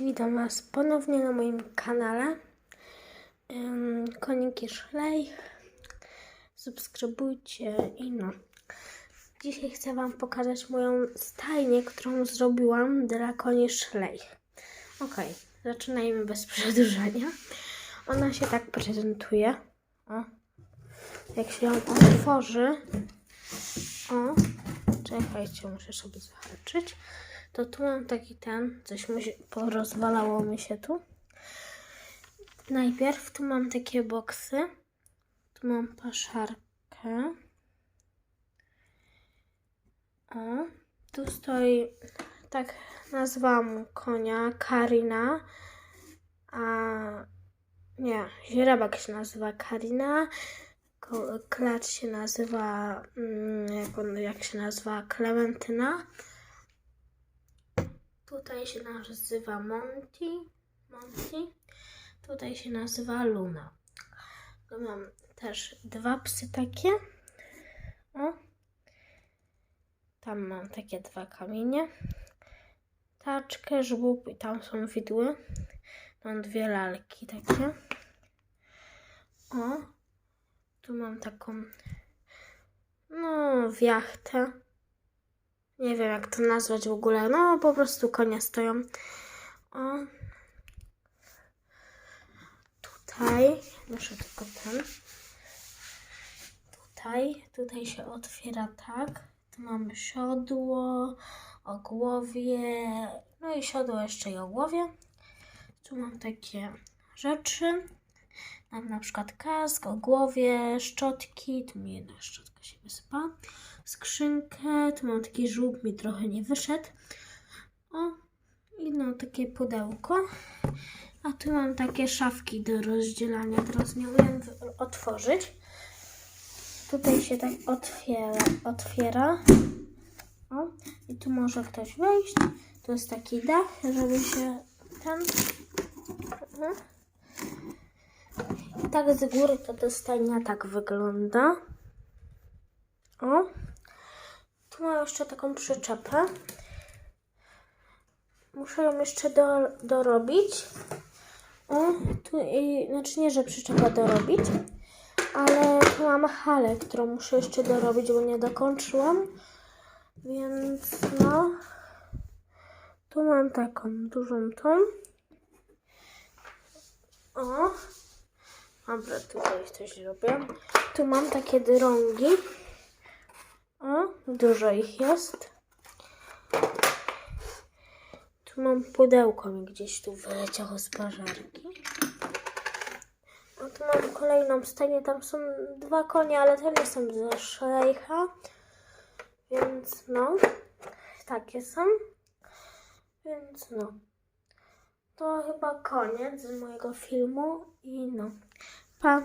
witam Was ponownie na moim kanale. Koniki Szlej. Subskrybujcie i no. Dzisiaj chcę Wam pokazać moją stajnię, którą zrobiłam dla koni Szlej. Ok, zaczynajmy bez przedłużania. Ona się tak prezentuje. O. Jak się ją otworzy. O. Czekajcie, muszę sobie zahaczyć. To tu mam taki ten, coś mi się, porozwalało mi się tu. Najpierw tu mam takie boksy. Tu mam paszarkę. O, tu stoi, tak nazwałam konia, Karina. A nie, źrebak się nazywa Karina. Klacz się nazywa, mm, jak, on, jak się nazywa, Klementyna. Tutaj się nazywa Monty. Monty. Tutaj się nazywa Luna. Tu mam też dwa psy takie. O. Tam mam takie dwa kamienie. Taczkę, żbób i tam są widły. Mam dwie lalki takie. O. Tu mam taką no wiachtę. Nie wiem jak to nazwać w ogóle. No po prostu konie stoją. O. Tutaj. Muszę tylko ten. Tutaj. Tutaj się otwiera tak. Tu mamy siodło, ogłowie. No i siodło jeszcze i ogłowie. Tu mam takie rzeczy. Mam na przykład kask, ogłowie, szczotki. Tu mi jedna szczotka się wysypa. Skrzynkę. Tu mam taki żółb, mi trochę nie wyszedł. O, i no takie pudełko. A tu mam takie szafki do rozdzielania. Teraz nie otworzyć. Tutaj się tak otwiera. otwiera. O, i tu może ktoś wejść. Tu jest taki dach, żeby się ten. Mhm. Tak z góry to ta tak wygląda. O. Tu mam jeszcze taką przyczepę. Muszę ją jeszcze do, dorobić. O, tu i, znaczy nie, że przyczepa dorobić, ale tu mam halę, którą muszę jeszcze dorobić, bo nie dokończyłam. Więc no, tu mam taką dużą tą. O, dobra, tutaj coś robię. Tu mam takie drągi. O, dużo ich jest. Tu mam pudełko mi gdzieś tu wyleciało z parzarki. A tu mam kolejną stajnię. Tam są dwa konie, ale te nie są ze szlejcha. Więc no, takie są. Więc no. To chyba koniec mojego filmu i no. Pa!